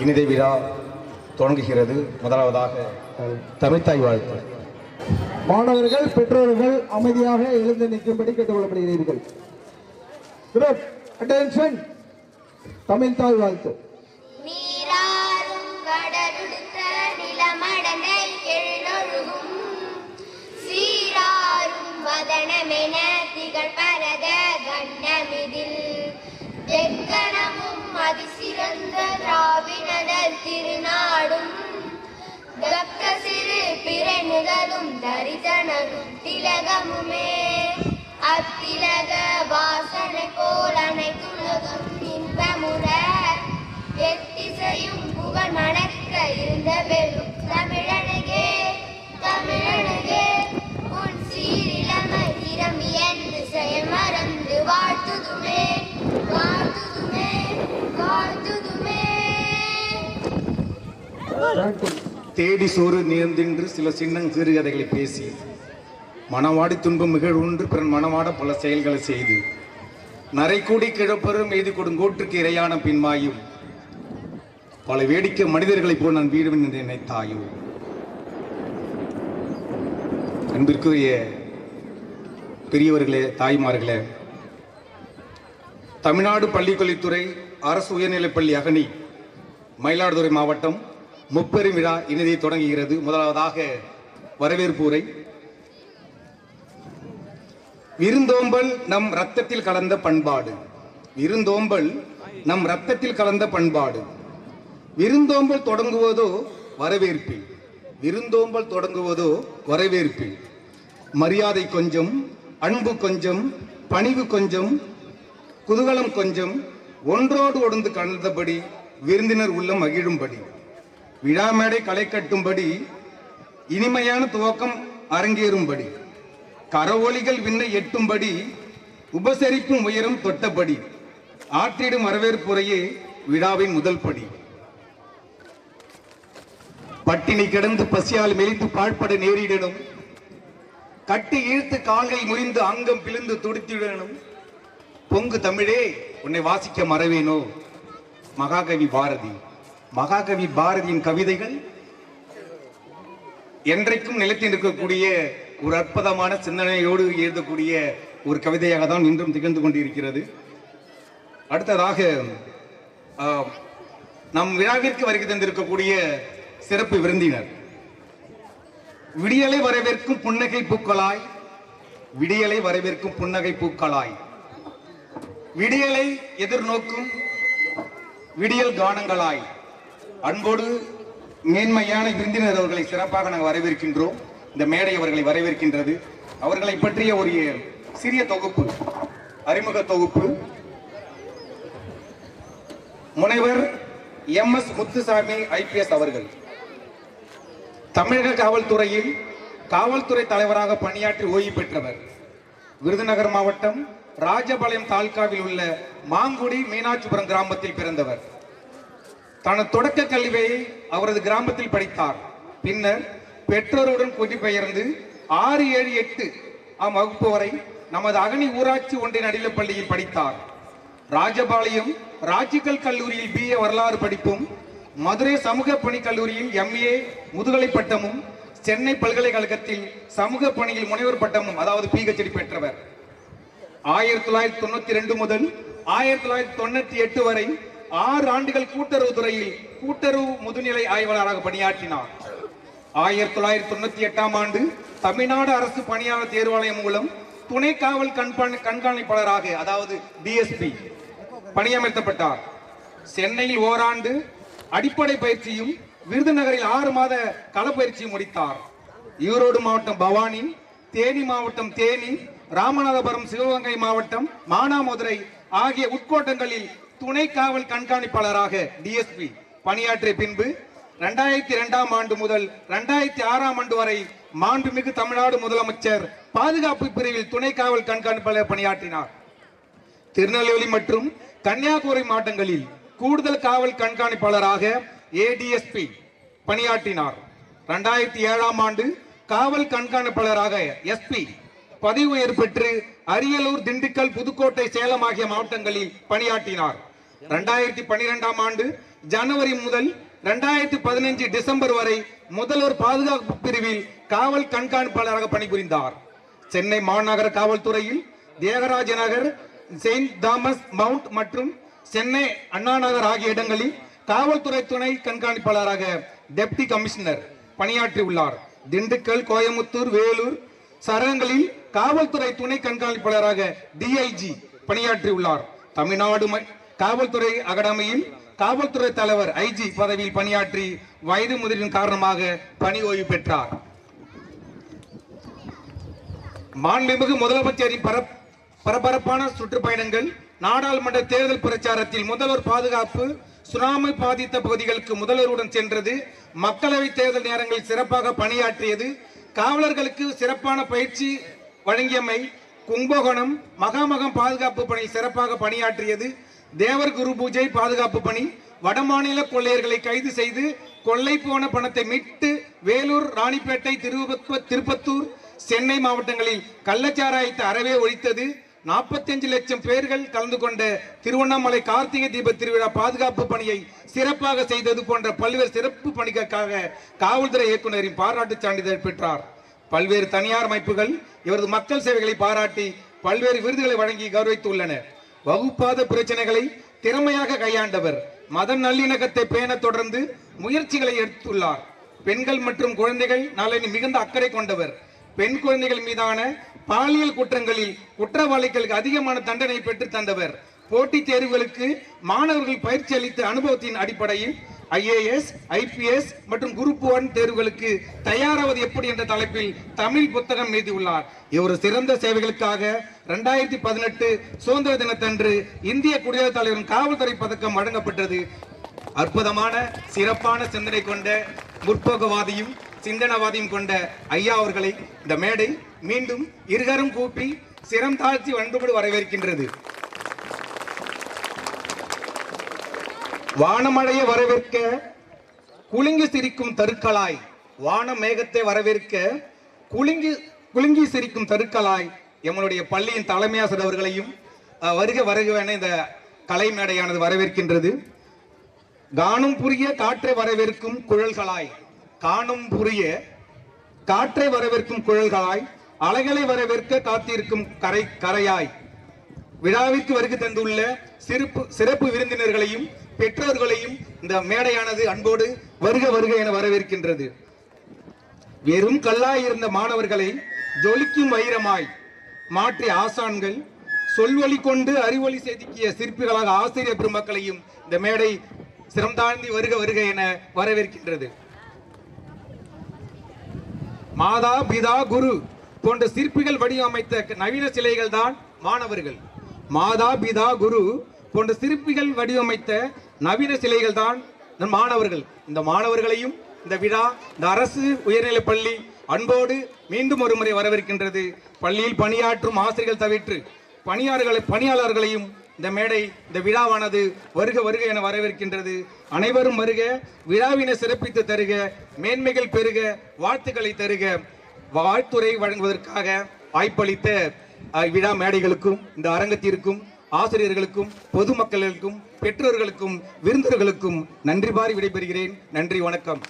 இனிதை விழா தொடங்குகிறது. முதலாவதாக தமிழ்த்தாய் வாழ்த்து. மாணவர்கள் பெற்றோர்கள் அமைதியாக எழுந்து நிற்கும்படி கேட்டுக்கொள்ளப்படுகிறீர்கள். தமிழ்தாய் வாழ்த்து. திராவிடர் திருநாடும். தக்க சிறு பிறனுதலும் தரிசனமும் திலகமுமே. அத்திலக வாசனை போல் அனைத்துலகம் இன்பமுற. எத்திசையும் புகழ் மணக்க இருந்த வெறும் தேடி சோறு நேர்ந்தென்று சில சின்னங் சிறுகதைகளை பேசி. மனவாடி துன்பம் மிகழ்வுன்று பிறன் மனவாட பல செயல்களை செய்து. நரைக்கூடி கிழப்பெரும் எய்து கொடுங்கோற்றுக்கு இரையான பின்மாயும். பல வேடிக்கை மனிதர்களைப் போல் நான் வீடுவேன் என்று நினைத்தாயோ அன்பிற்குரிய பெரியவர்களே தாய்மார்களே தமிழ்நாடு பள்ளிக்கல்வித்துறை அரசு உயர்நிலைப்பள்ளி அகனி மயிலாடுதுறை மாவட்டம் முப்பெரும் விழா இனிதை தொடங்குகிறது. முதலாவதாக வரவேற்பு உரை. விருந்தோம்பல் நம் ரத்தத்தில் கலந்த பண்பாடு. விருந்தோம்பல் நம் ரத்தத்தில் கலந்த பண்பாடு. விருந்தோம்பல் தொடங்குவதோ வரவேற்பில். விருந்தோம்பல் தொடங்குவதோ வரவேற்பில். மரியாதை கொஞ்சம் அன்பு கொஞ்சம் பணிவு கொஞ்சம் குதூகலம் கொஞ்சம் ஒன்றோடு ஒடுந்து கலந்தபடி விருந்தினர் உள்ளம் மகிழும்படி. விழா மேடை களை கட்டும்படி இனிமையான துவக்கம் அரங்கேறும்படி கரவொலிகள் விண்ணை எட்டும்படி உபசரிப்பும் உயரம் தொட்டபடி ஆற்றிடும் வரவேற்புரையே விழாவின் முதல் படி. பட்டினி கிடந்து பசியால் மெலிந்து பாழ்பட நேரிடணும் கட்டி இழுத்து கால்கள் முறிந்து அங்கம் பிழிந்து துடித்திடணும் பொங்கு தமிழே உன்னை வாசிக்க மறவேனோ மகாகவி பாரதி. மகாகவி பாரதியின் கவிதைகள் என்றைக்கும் நிலைத்து இருக்கக்கூடிய ஒரு அற்புதமான சிந்தனையோடு எழுதக்கூடிய ஒரு கவிதையாக தான் இன்றும் திகழ்ந்து கொண்டிருக்கிறது. அடுத்ததாக ஆஹ், நம் விழாவிற்கு வருகை தந்திருக்கக்கூடிய சிறப்பு விருந்தினர். விடியலை வரவேற்கும் புன்னகை பூக்களாய் விடியலை வரவேற்கும் புன்னகை பூக்களாய். விடியலை எதிர்நோக்கும் விடியல் கானங்களாய். அன்போடு மேன்மையான விருந்தினர் அவர்களை சிறப்பாக நாங்கள் வரவேற்கின்றோம். இந்த மேடை அவர்களை வரவேற்கின்றது. அவர்களை பற்றிய ஒரு சிறிய தொகுப்பு அறிமுக தொகுப்பு. முனைவர் எம் எஸ் முத்துசாமி ஐபிஎஸ் அவர்கள். தமிழக காவல்துறையில் காவல்துறை தலைவராக பணியாற்றி ஓய்வு பெற்றவர். விருதுநகர் மாவட்டம் ராஜபாளையம் தாலுகாவில் உள்ள மாங்குடி மீனாட்சிபுரம் கிராமத்தில் பிறந்தவர். தனது தொடக்க கல்வியை அவரது கிராமத்தில் படித்தார். பின்னர் பெற்றோருடன் குடிபெயர்ந்து ஆறு ஏழு எட்டு ஆம் வகுப்பு வரை நமது அகனி ஊராட்சி ஒன்றிய அடில பள்ளியில் படித்தார். ராஜபாளையம் ராஜிக்கல் கல்லூரியில் பிஏ வரலாறு படிப்பும் மதுரை சமூக பணி கல்லூரியில் எம்ஏ முதுகலை பட்டமும் சென்னை பல்கலைக்கழகத்தில் சமூக பணியில் முனைவர் பட்டமும் அதாவது பிஹெச்டி பெற்றவர். ஆயிரத்தி தொள்ளாயிரத்தி தொண்ணூத்தி ரெண்டு முதல் ஆயிரத்தி தொள்ளாயிரத்தி தொண்ணூத்தி எட்டு வரை ஆறு ஆண்டுகள் கூட்டுறவு துறையில் கூட்டுறவு முதுநிலை ஆய்வாளராக பணியாற்றினார். ஆயிரத்தி தொள்ளாயிரத்தி தொண்ணூத்தி எட்டாம் ஆண்டு தமிழ்நாடு அரசு பணியாளர் தேர்வாலயம் மூலம் துணை காவல் கண்காணி கண்காணிப்பாளராக அதாவது டிஎஸ்பி பணியமர்த்தப்பட்டார். சென்னையில் ஓராண்டு அடிப்படை பயிற்சியும் விருதுநகரில் ஆறு மாத களப்பயிற்சியும் முடித்தார். ஈரோடு மாவட்டம் பவானி தேனி மாவட்டம் தேனி ராமநாதபுரம் சிவகங்கை மாவட்டம் மானாமதுரை ஆகிய உட்கோட்டங்களில் துணை காவல் கண்காணிப்பாளராக டிஎஸ்பி பணியாற்றிய பின்பு ரெண்டாயிரத்தி இரண்டாம் ஆண்டு முதல் ரெண்டாயிரத்தி ஆறாம் ஆண்டு வரை மாண்புமிகு தமிழ்நாடு முதலமைச்சர் பாதுகாப்பு பிரிவில் துணை காவல் கண்காணிப்பாளர் பணியாற்றினார். திருநெல்வேலி மற்றும் கன்னியாகுமரி மாவட்டங்களில் கூடுதல் காவல் கண்காணிப்பாளராக ஏடிஎஸ்பி பணியாற்றினார். ரெண்டாயிரத்தி ஏழாம் ஆண்டு காவல் கண்காணிப்பாளராக எஸ்பி பதவி ஏற்பெற்று பெற்று அரியலூர் திண்டுக்கல் புதுக்கோட்டை சேலம் ஆகிய மாவட்டங்களில் பணியாற்றினார். இரண்டாயிரத்தி பனிரெண்டாம் ஆண்டு ஜனவரி முதல் இரண்டாயிரத்தி பதினைஞ்சு டிசம்பர் வரை முதல்வர் பாதுகாப்பு பிரிவில் காவல் கண்காணிப்பாளராக பணிபுரிந்தார். சென்னை மாநகர காவல்துறையில் Thyagaraja Nagar saint Thomas mount மற்றும் சென்னை அண்ணா நகர் ஆகிய இடங்களில் காவல்துறை துணை கண்காணிப்பாளராக டெப்டி கமிஷனர் பணியாற்றியுள்ளார். திண்டுக்கல் கோயமுத்தூர் வேலூர் சரகங்களில் காவல்துறை துணை கண்காணிப்பாளராக டிஐஜி பணியாற்றியுள்ளார். தமிழ்நாடு காவல்துறை அகாடமியில் காவல்துறை தலைவர் ஐஜி பதவியில் பணியாற்றி வயது முதிரின் காரணமாக பணி ஓய்வு பெற்றார். மாண்புமிகு முதலமைச்சரின் பரப்- பரபரப்பான சுற்றுப்பயணங்கள் நாடாளுமன்ற தேர்தல் பிரச்சாரத்தில் முதல்வர் பாதுகாப்பு சுனாமி பாதித்த பகுதிகளுக்கு முதல்வருடன் சென்றது மக்களவை தேர்தல் நேரங்களில் சிறப்பாக பணியாற்றியது காவலர்களுக்கு சிறப்பான பயிற்சி வழங்கியமை கும்பகோணம் மகாமகம் பாதுகாப்பு பணி சிறப்பாக பணியாற்றியது. தேவர் குரு பூஜை பாதுகாப்பு பணி வடமாநில கொள்ளையர்களை கைது செய்து கொள்ளை போன பணத்தை மீட்டு வேலூர் ராணிப்பேட்டை திருப்ப திருப்பத்தூர் சென்னை மாவட்டங்களில் கள்ளச்சாராயத்தை அறவே ஒழித்தது. 45 லட்சம் பேர்கள் கலந்து கொண்ட திருவண்ணாமலை கார்த்திகை தீப திருவிழா பாதுகாப்பு பணியை சிறப்பாக செய்தது போன்ற பல்வேறு சிறப்பு பணிகளுக்காக காவல்துறை இயக்குநரின் பாராட்டு சான்றிதழ் பெற்றார். பல்வேறு தனியார் அமைப்புகள் இவரது மக்கள் சேவைகளை பாராட்டி பல்வேறு விருதுகளை வழங்கி கௌரவித்துள்ளனர். வகுப்பாத பிரச்சனைகளை திறமையாக கையாண்டவர் மத நல்லிணக்கத்தை பேண தொடர்ந்து முயற்சிகளை எடுத்துள்ளார். பெண்கள் மற்றும் குழந்தைகள் நலனில் மிகுந்த அக்கறை கொண்டவர். பெண் குழந்தைகள் மீதான பாலியல் குற்றங்களில் குற்றவாளிகளுக்கு அதிகமான தண்டனை பெற்று தந்தவர். போட்டித் தேர்வுகளுக்கு மாணவர்கள் பயிற்சி அளித்த அனுபவத்தின் அடிப்படையில் ஐஏஎஸ் ஐபிஎஸ் மற்றும் குரூப் ஒன் தேர்வுகளுக்கு தயாராவது எப்படி என்ற தலைப்பில் தமிழ் புத்தகம் எழுதியுள்ளார். இவர் சிறந்த சேவைகளுக்காக ரெண்டாயிரத்தி பதினெட்டு சுதந்திர தினத்தன்று இந்திய குடியரசுத் தலைவரின் காவல்துறை பதக்கம் வழங்கப்பட்டது. அற்புதமான சிறப்பான சிந்தனை கொண்ட முற்போக்குவாதியும் சிந்தனவாதியும் கொண்ட ஐயா அவர்களை இந்த மேடை மீண்டும் இருகரும் கூப்பி சிரம் தாழ்த்தி வன்புபடு வரவேற்கின்றது. வானமழையை வரவேற்க குலுங்கி சிரிக்கும் தருக்களாய் வான மேகத்தை வரவேற்க குலுங்கி குலுங்கி சிரிக்கும் தருக்களாய் எங்களுடைய பள்ளியின் தலைமை ஆசிரியர் அவர்களையும் அஹ், வருக வருகவென இந்த கலை மேடையானது வரவேற்கின்றது. கானம் புரிய காற்றை வரவேற்கும் குழல்களாய் காணும் புரிய காற்றை வரவேற்கும் குழல்களாய் அலைகளை வரவேற்க காத்திருக்கும் கரை கரையாய். விழாவிற்கு வருகை தந்துள்ள சிறப்பு சிறப்பு விருந்தினர்களையும் பெற்றோர்களையும் இந்த மேடையானது அன்போடு வருக வருக என வரவேற்கின்றது. வெறும் கல்லாய் இருந்த மாணவர்களை ஜொலிக்கும் வைரமாய் மாற்றிய ஆசான்கள் சொல்வழி கொண்டு அறிவொளி செதுக்கிய சிற்பிகளாக ஆசிரியர் பெருமக்களையும் இந்த மேடை சிரம் தாழ்ந்தி வருக வருக என வரவேற்கின்றது. மாதா பிதா குரு போன்ற சிற்பிகள் வடிவமைத்த நவீன சிலைகள் தான் மாணவர்கள். மாதா பிதா குரு போன்ற சிற்பிகள் வடிவமைத்த நவீன சிலைகள் தான் மாணவர்கள். இந்த மாணவர்களையும் இந்த விழா இந்த அரசு உயர்நிலைப் பள்ளி அன்போடு மீண்டும் ஒரு முறை பள்ளியில் பணியாற்றும் ஆசிரியர்கள் தவிர்த்து பணியாளர்களை பணியாளர்களையும் இந்த மேடை இந்த விழாவானது வருக வருக என வரவேற்கின்றது. அனைவரும் வருக விழாவினை சிறப்பித்து தருக மேன்மைகள் பெருக வாழ்த்துக்களை தருக. வாழ்த்துறை வழங்குவதற்காக வாய்ப்பளித்த விழா மேடைகளுக்கும் இந்த அரங்கத்திற்கும் ஆசிரியர்களுக்கும் பொதுமக்களுக்கும் பெற்றோர்களுக்கும் விருந்தினர்களுக்கும் நன்றி பாரி விடைபெறுகிறேன். நன்றி வணக்கம்.